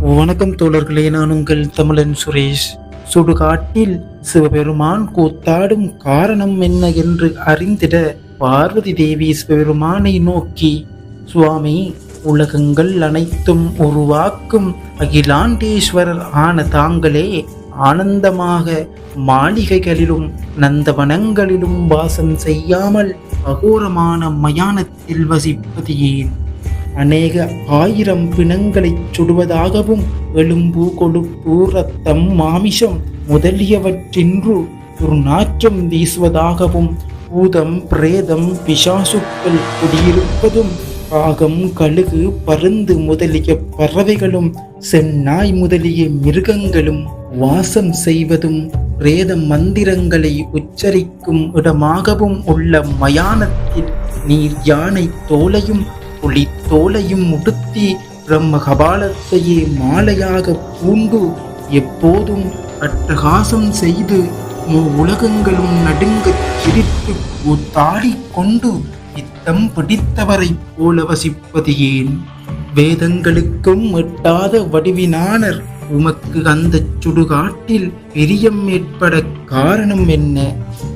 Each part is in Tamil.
வணக்கம் தோழர்களே நான் உங்கள் தமிழன் சுரேஷ். சுடுகாட்டில் சிவபெருமான் கூத்தாடும் காரணம் என்ன என்று அறிந்திட பார்வதி தேவி சிவபெருமானை நோக்கி சுவாமி உலகங்கள் அனைத்தும் உருவாக்கும் அகிலாண்டேஸ்வரர் ஆன தாங்களே ஆனந்தமாக மாளிகைகளிலும் நந்தவனங்களிலும் வாசம் செய்யாமல் அகோரமான மயானத்தில் வசிப்பது ஏன்? அநேக ஆயிரம் பிணங்களைச் சுடுவதாகவும் எலும்பு கொழுப்பு ரத்தம் மாமிசம் முதலியவற்றின்று ஒரு நாற்றம் வீசுவதாகவும் பூதம் பிரேதம் பிசாசுக்கள் குடியிருப்பதும் காகம் கழுகு பருந்து முதலிய பறவைகளும் செந்நாய் முதலிய மிருகங்களும் வாசம் செய்வதும் பிரேத மந்திரங்களை உச்சரிக்கும் இடமாகவும் உள்ள மயானத்தில் நீர் யானை தோலையும் புலி தோலையும் உடுத்தி பிரம்ம கபாலத்தையே மாலையாக பூண்டு எப்போதும் அட்டகாசம் செய்து மூ உலகங்களும் நடுங்கச் சிரித்து கூத்தாடி கொண்டு இத்தம் பிடித்தவரைப் போல வசிப்பது ஏன் வேதங்களுக்கும் எட்டாத வடிவினானர் உமக்கு அந்த சுடுகாட்டில் பிரியம் ஏற்பட காரணம் என்ன?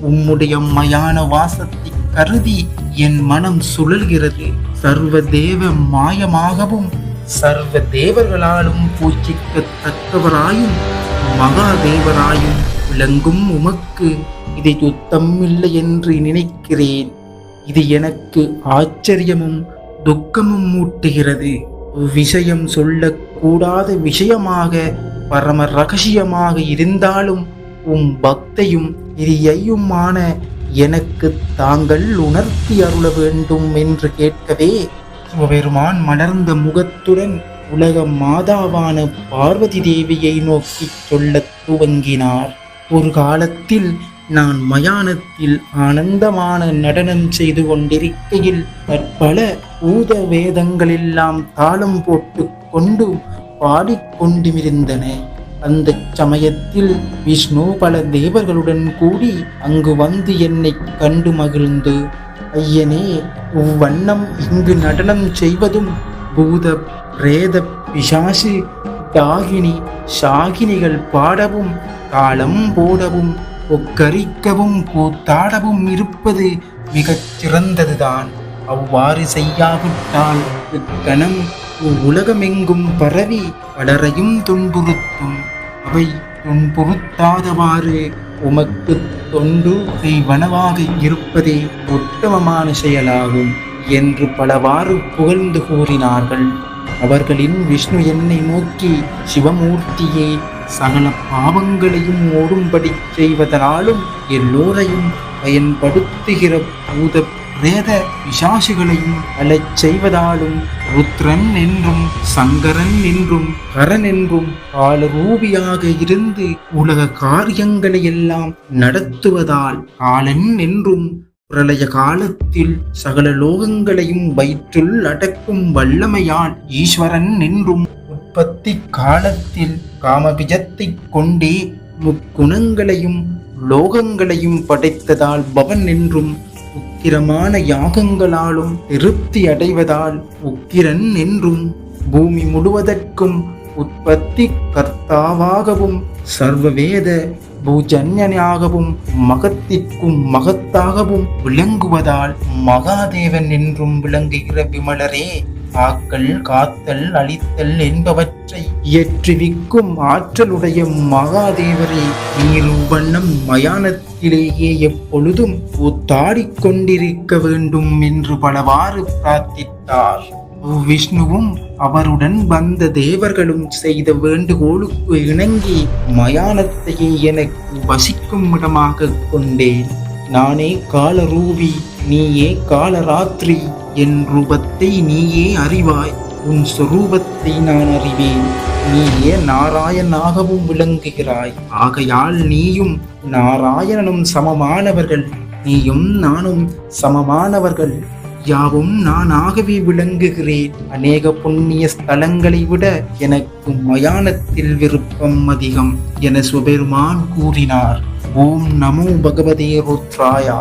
உம்முடைய மயான வாசத்தை கருதி என் மனம் சுழல்கிறது. சர்வ தேவ மாயமாகவும் சர்வ தேவர்களாலும் பூஜிக்கத்தக்கவராயும் மகாதேவராயும் விளங்கும் உமக்கு இதை யுத்தம் இல்லை என்று நினைக்கிறேன். இது எனக்கு ஆச்சரியமும் துக்கமும் மூட்டுகிறது விஷயம் சொல்லக்கூடாத விஷயமாக பரம ரகசியமாக இருந்தாலும் உம் பக்தையும் இரியையுமான எனக்கு தாங்கள் உணர்த்தி அருள வேண்டும் என்று கேட்கவே சிவபெருமான் மலர்ந்த முகத்துடன் உலக மாதாவான பார்வதி தேவியை நோக்கி சொல்லத் துவங்கினார். ஒரு காலத்தில் நான் மயானத்தில் ஆனந்தமான நடனம் செய்து கொண்டிருக்கையில் பற்பல பூத வேதங்களெல்லாம் தாளம் போட்டு கொண்டு பாடிக்கொண்டுமிருந்தன அந்த சமயத்தில் விஷ்ணு பல தேவர்களுடன் கூடி அங்கு வந்து என்னை கண்டு மகிழ்ந்து ஐயனே இவ்வண்ணம் இங்கு நடனம் செய்வதும் பூத பிரேத பிசாசு தாகினி சாகினிகள் பாடவும் தாளம் போடவும் ஒக்கரிக்கவும் கூத்தாடவும் இருப்பது மிகச் சிறந்ததுதான். அவ்வாறு செய்யாவிட்டால் இக்கணம் உலகமெங்கும் பரவி பலரையும் துன்புறுத்தும். அவை துன்புறுத்தாதவாறு உமக்கு தொண்டு செய்வனவாக இருப்பதே உத்தமமான செயலாகும் என்று பலவாறு புகழ்ந்து கூறினார்கள். அவர்களின் விஷ்ணு என்னை நோக்கி சிவமூர்த்தியே சகல பாவங்களையும் ஓடும்படி செய்வதனாலும் எல்லோரையும் பயன்படுத்துகிற பூத பிரேத பிசாசுகளையும் அலச் செய்வதாலும் ருத்ரன் என்றும் சங்கரன் என்றும் ஹரன் என்றும் காலரூபியாக இருந்து உலக காரியங்களை எல்லாம் நடத்துவதால் காலன் என்றும் பிரளய காலத்தில் சகல லோகங்களையும் வயிற்றுள் அடக்கும் வல்லமையால் ஈஸ்வரன் என்றும் உற்பத்தி காலத்தில் காமபிஜத்தை கொண்டே முக்குணங்களையும் லோகங்களையும் படைத்ததால் பவன் என்றும் உக்கிரமான யாகங்களாலும் திருப்தி அடைவதால் உக்கிரன் என்றும் பூமி முழுவதற்கும் உற்பத்தி கர்த்தாவாகவும் சர்வவேத பூஜன்யனாகவும் மகத்திற்கும் மகத்தாகவும் விளங்குவதால் மகாதேவன் என்றும் விளங்குகிற விமலரே. ஆக்கல் காத்தல் அழித்தல் என்பவற்றை இயற்றுவிக்கும் ஆற்றலுடைய மகாதேவரே நீர் வண்ணம் மயானத்திலேயே எப்பொழுதும் கூத்தாடிக் கொண்டிருக்க வேண்டும் என்று பலவாறு பிரார்த்தித்தார். விஷ்ணுவும் அவருடன் வந்த தேவர்களும் செய்த வேண்டுகோளுக்கு இணங்கி மயானத்தையே எனக்கு வசிக்கும் இடமாக கொண்டேன். நானே காலரூபி நீயே காலராத்திரி என் ரூபத்தை நீயே அறிவாய். உன் சொரூபத்தை நான் அறிவேன். நீயே நாராயணாகவும் விளங்குகிறாய். ஆகையால் நீயும் நாராயணனும் சமமானவர்கள். நீயும் நானும் சமமானவர்கள். யாவும் நானாகவே விளங்குகிறேன். அநேக புண்ணிய ஸ்தலங்களை விட எனக்கு மயானத்தில் விருப்பம் அதிகம் என சுபெருமான் கூறினார். ஓம் நமோ பகவதே ருத்ராயா.